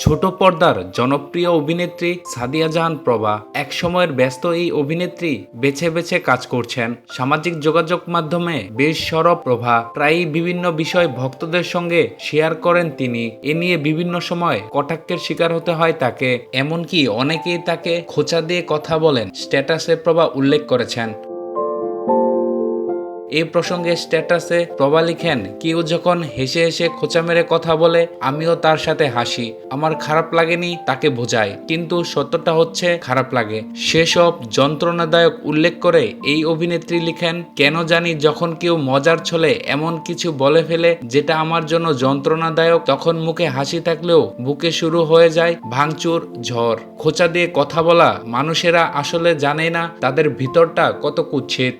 ছোট পর্দার জনপ্রিয় অভিনেত্রী সাদিয়া জাহান প্রভা একসময়ের ব্যস্ত এই অভিনেত্রী বেছে বেছে কাজ করছেন। সামাজিক যোগাযোগ মাধ্যমে বেশ সরব প্রভা, প্রায়ই বিভিন্ন বিষয় ভক্তদের সঙ্গে শেয়ার করেন তিনি। এ নিয়ে বিভিন্ন সময় কটাক্ষের শিকার হতে হয় তাকে, এমনকি অনেকেই তাকে খোঁচা দিয়ে কথা বলেন, স্ট্যাটাসে প্রভা উল্লেখ করেছেন। এই প্রসঙ্গে স্ট্যাটাসে প্রভা লিখেন, কেউ যখন হেসে হেসে খোঁচা মেরে কথা বলে, আমিও তার সাথে হাসি। আমার খারাপ লাগেনি, তাকে বোঝায় কিন্তু সত্যটা হচ্ছে, খারাপ লাগে। সেসব যন্ত্রণাদায়ক উল্লেখ করে এই অভিনেত্রী লিখেন, কেন জানি যখন কেউ মজার ছলে এমন কিছু বলে ফেলে, যেটা আমার জন্য যন্ত্রণাদায়ক, তখন মুখে হাসি থাকলেও বুকে শুরু হয়ে যায় ভাঙচুর, ঝড়। খোঁচা দিয়ে কথা বলা, মানুষেরা আসলে জানে না, তাদের ভিতরটা কত কুৎসিত।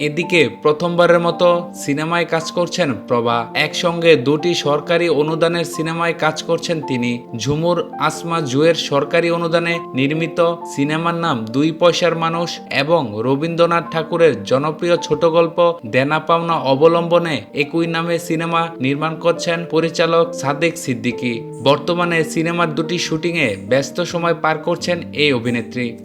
এদিকে প্রথমবারের মতো সিনেমায় কাজ করছেন প্রভা। একসঙ্গে দুটি সরকারি অনুদানের সিনেমায় কাজ করছেন তিনি। ঝুমুর আসমা জুয়ের সরকারি অনুদানে নির্মিত সিনেমার নাম দুই পয়সার মানুষ এবং রবীন্দ্রনাথ ঠাকুরের জনপ্রিয় ছোট গল্প দেনা পাওনা অবলম্বনে একই নামে সিনেমা নির্মাণ করছেন পরিচালক সাদেক সিদ্দিকী। বর্তমানে সিনেমার দুটি শুটিংয়ে ব্যস্ত সময় পার করছেন এই অভিনেত্রী।